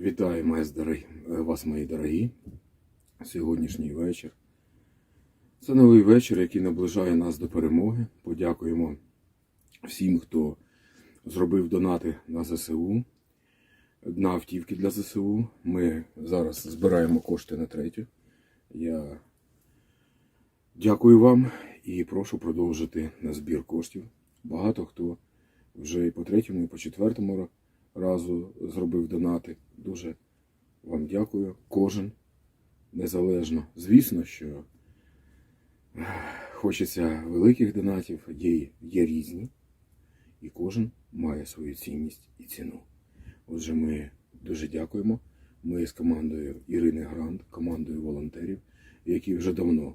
Вітаю вас, мої дорогі. Сьогоднішній вечір. Це новий вечір, який наближає нас до перемоги. Подякуємо всім, хто зробив донати на ЗСУ, на автівки для ЗСУ. Ми зараз збираємо кошти на третю. Я дякую вам і прошу продовжити на збір коштів. Багато хто вже і по третьому, і по четвертому разу зробив донати. Дуже вам дякую. Кожен незалежно. Звісно, що хочеться великих донатів, є, є різні, і кожен має свою цінність і ціну. Отже, ми дуже дякуємо. Ми з командою Ірини Грант, командою волонтерів, які вже давно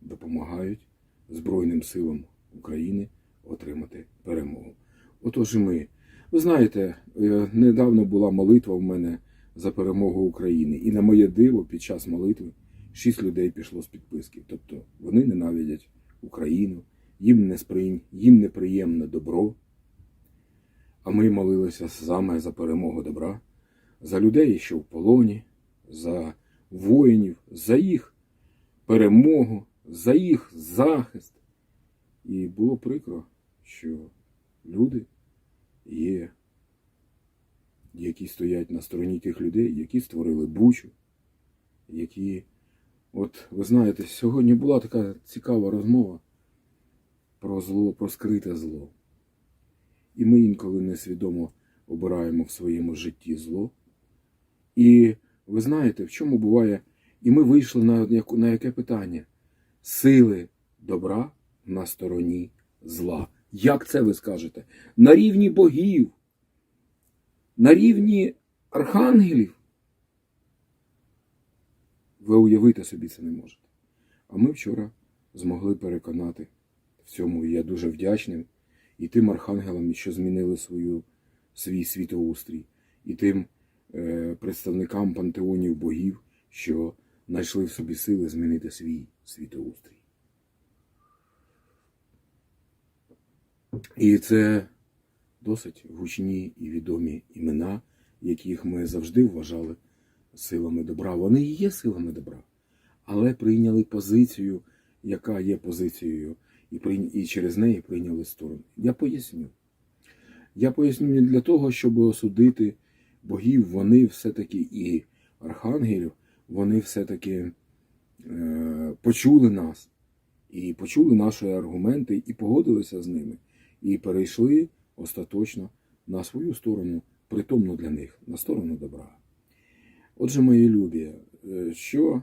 допомагають Збройним силам України отримати перемогу. Отож і ми. Ви знаєте, е, недавно була молитва в мене за перемогу України. І на моє диво, під час молитви шість людей пішло з підписки. Тобто вони ненавидять Україну, їм не сприйм, їм неприємне добро. А ми молилися саме за перемогу добра, за людей, що в полоні, за воїнів, за їх перемогу, за їх захист. І було прикро, що люди є, які стоять на стороні тих людей, які створили бучу, які, от ви знаєте, сьогодні була така цікава розмова про зло, про скрите зло. І ми інколи несвідомо обираємо в своєму житті зло. І ви знаєте, в чому буває, і ми вийшли на, на яке питання? Сили добра на стороні зла. Як це ви скажете? На рівні богів, на рівні архангелів. Ви уявити собі це не можете. А ми вчора змогли переконати в цьому, і я дуже вдячний і тим архангелам, що змінили свою, свій світоустрій, і тим е, представникам пантеонів богів, що знайшли в собі сили змінити свій світоустрій. І це досить гучні і відомі імена, яких ми завжди вважали силами добра. Вони і є силами добра, але прийняли позицію, яка є позицією, і, прийня- і через неї прийняли сторону. Я поясню. Я поясню не для того, щоб осудити богів, вони все-таки і архангелів, вони все-таки е, почули нас і почули наші аргументи, і погодилися з ними, і перейшли остаточно на свою сторону, притомну для них, на сторону добра. Отже, мої любі, е, що,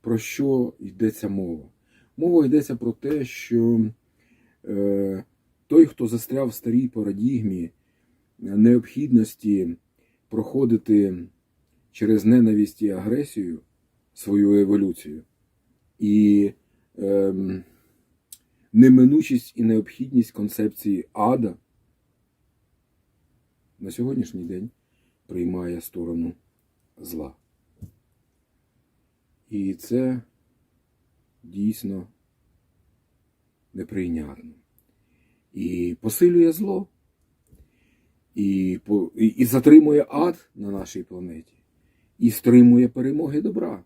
про що йдеться мова? Мова йдеться про те, що е, той, хто застряв в старій парадігмі необхідності проходити через ненависть і агресію свою еволюцію, і ем, неминучість і необхідність концепції ада на сьогоднішній день приймає сторону зла. І це дійсно неприйнятно. І посилює зло, і, і, і затримує ад на нашій планеті, і стримує перемоги добра.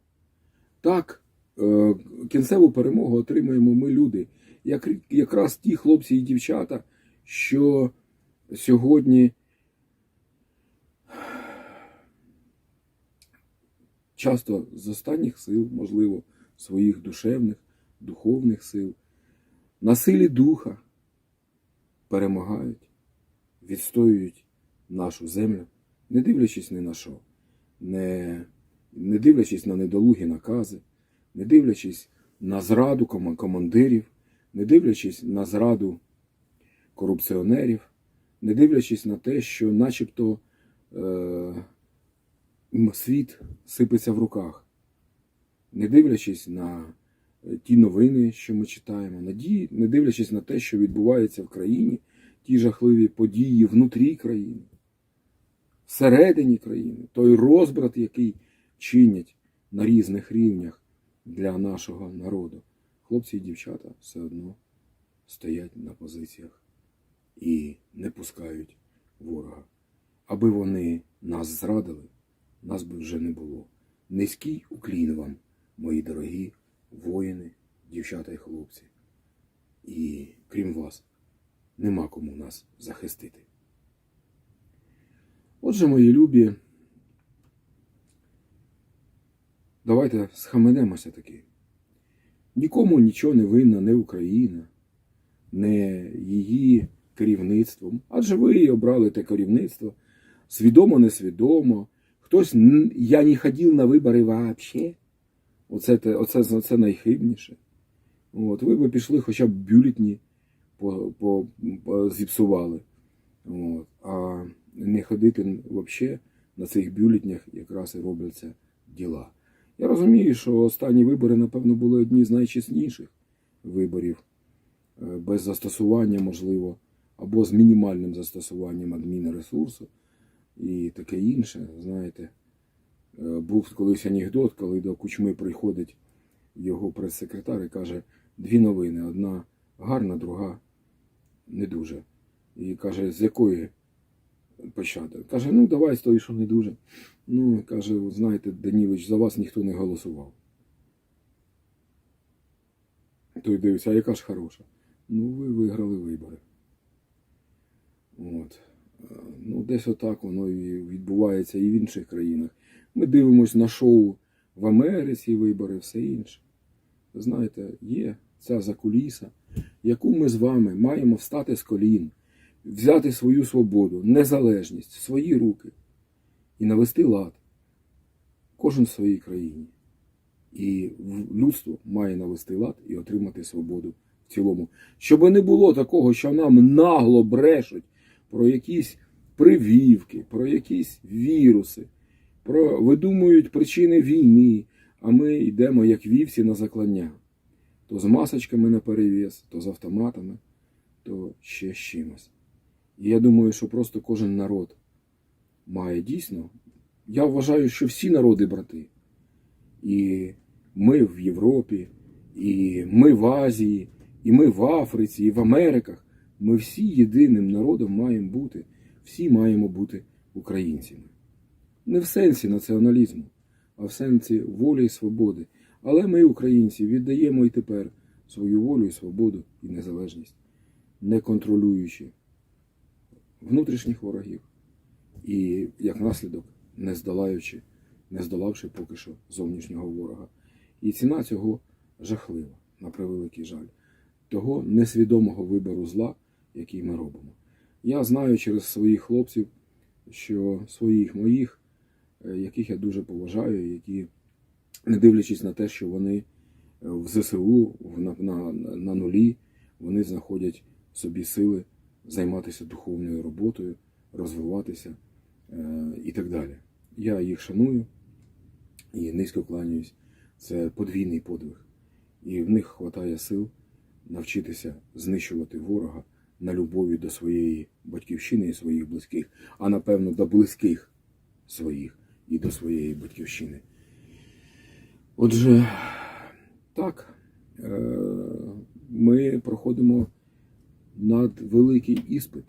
Так, е, кінцеву перемогу отримуємо ми люди, як, якраз ті хлопці і дівчата, що сьогодні часто з останніх сил, можливо, своїх душевних, духовних сил, на силі духа перемагають, відстоюють нашу землю, не дивлячись ні на що, не, не дивлячись на недолугі накази, не дивлячись на зраду командирів, не дивлячись на зраду корупціонерів, не дивлячись на те, що начебто е, світ сипеться в руках, не дивлячись на ті новини, що ми читаємо, не дивлячись на те, що відбувається в країні, ті жахливі події внутрі країни, всередині країни, той розбрат, який чинять на різних рівнях для нашого народу. Хлопці і дівчата все одно стоять на позиціях і не пускають ворога Аби вони нас зрадили, нас би вже не було. Низький уклін вам, мої дорогі воїни, дівчата і хлопці. І крім вас, нема кому нас захистити. Отже, мої любі, давайте схаменемося таки. Нікому нічого не винна, не Україна, не її керівництвом. Адже ви і обрали те керівництво свідомо, несвідомо. Хтось я не ходив на вибори вообще. Оце, оце, оце найхибніше. От, ви б пішли хоча б бюлетні по, по, по, зіпсували. От, а не ходити взагалі на цих бюлетнях якраз і робляться діла. Я розумію, що останні вибори, напевно, були одні з найчесніших виборів, е, без застосування, можливо, або з мінімальним застосуваннем адмінресурсу і таке інше. Знаєте, Е, був колись анекдот, коли до кучми приходить його прес-секретар і каже дві новини: одна гарна, друга не дуже. І каже, з якої почати? Каже, ну давай з тої, що не дуже. Ну, каже, «От знаєте, Данілич, за вас ніхто не голосував. Той дивиться, а яка ж хороша? Ну, ви виграли вибори. От. Е, Ну, десь отак воно і відбувається і в інших країнах. Ми дивимося на шоу в Америці, вибори, все інше. Знаєте, є ця закуліса, яку ми з вами маємо встати з колін, взяти свою свободу, незалежність в свої руки і навести лад. Кожен в своїй країні. І людство має навести лад і отримати свободу в цілому. Щоб не було такого, що нам нагло брешуть про якісь привівки, про якісь віруси, про видумують причини війни, а ми йдемо як вівці на заклання. То з масочками на перев'яз, то з автоматами, то ще з чимось. І я думаю, що просто кожен народ має дійсно. Я вважаю, що всі народи брати. І ми в Європі, і ми в Азії, і ми в Африці, і в Америках. Ми всі єдиним народом маємо бути, всі маємо бути українцями. Не в сенсі націоналізму, а в сенсі волі і свободи. Але ми, українці, віддаємо і тепер свою волю і свободу і незалежність, не контролюючи внутрішніх ворогів і, як наслідок, не здолаючи, не здолавши поки що зовнішнього ворога. І ціна цього жахлива, на превеликий жаль, того несвідомого вибору зла, який ми робимо. Я знаю через своїх хлопців, що своїх моїх, е, яких я дуже поважаю, які, не дивлячись на те, що вони е, в ЗСУ на, на, на нулі, вони знаходять собі сили займатися духовною роботою, розвиватися е, і так далі. Я їх шаную і низько кланяюсь. Це подвійний подвиг. І в них вистачає сил навчитися знищувати ворога на любові до своєї батьківщини і своїх близьких, а напевно до близьких своїх і до своєї батьківщини. Отже, так, е, ми проходимо надвеликий іспит.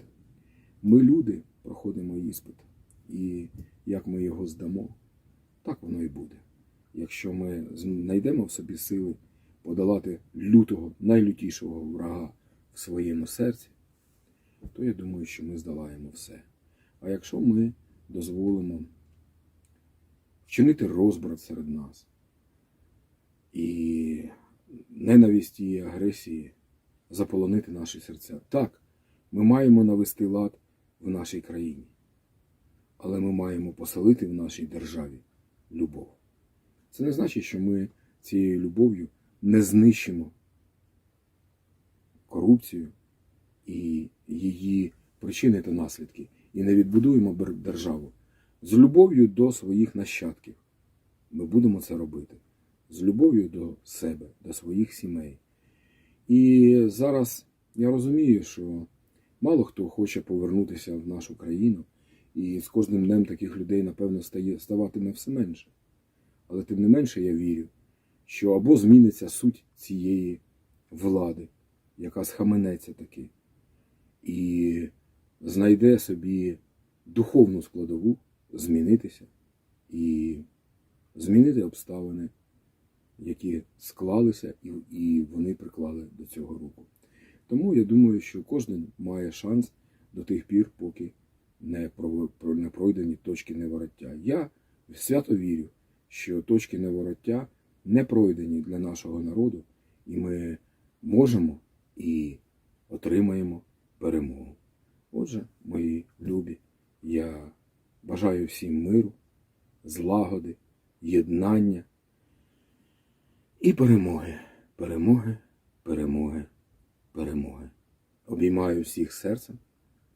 Ми, люди, проходимо іспит. І як ми його здамо, так воно і буде. Якщо ми знайдемо в собі сили подолати лютого, найлютішого врага в своєму серці, то я думаю, що ми здолаємо все. А якщо ми дозволимо вчинити розбрат серед нас і ненависті і агресії заполонити наші серця, так, ми маємо навести лад в нашій країні, але ми маємо поселити в нашій державі любов. Це не значить, що ми цією любов'ю не знищимо корупцію і її причини та наслідки, і не відбудуємо державу з любов'ю до своїх нащадків. Ми будемо це робити з любов'ю до себе, до своїх сімей. І зараз я розумію, що мало хто хоче повернутися в нашу країну, і з кожним днем таких людей, напевно, стає, ставатиме все менше. Але тим не менше я вірю, що або зміниться суть цієї влади, яка схаменеться таки, і знайде собі духовну складову змінитися і змінити обставини, які склалися, і, і вони приклали до цього руку. Тому я думаю, що кожен має шанс до тих пір, поки не, про- про- не пройдені точки невороття. Я свято вірю, що точки невороття не пройдені для нашого народу, і ми можемо і отримаємо перемогу. Отже, мої любі, я бажаю всім миру, злагоди, єднання і перемоги, перемоги, перемоги, перемоги. Обіймаю всіх серцем,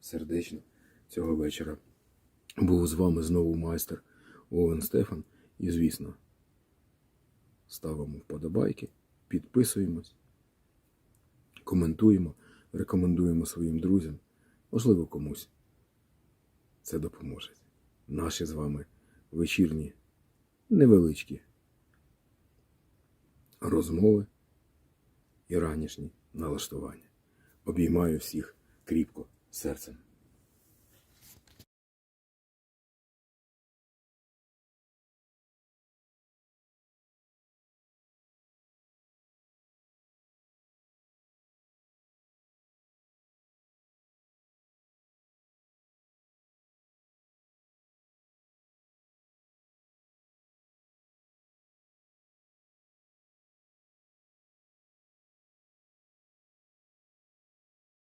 сердечно цього вечора. Був з вами знову майстер Овен Стефан. І, звісно, ставимо вподобайки, підписуємось, коментуємо, рекомендуємо своїм друзям. Можливо, комусь це допоможе. Наші з вами вечірні невеличкі розмови і ранішні налаштування. Обіймаю всіх кріпко серцем.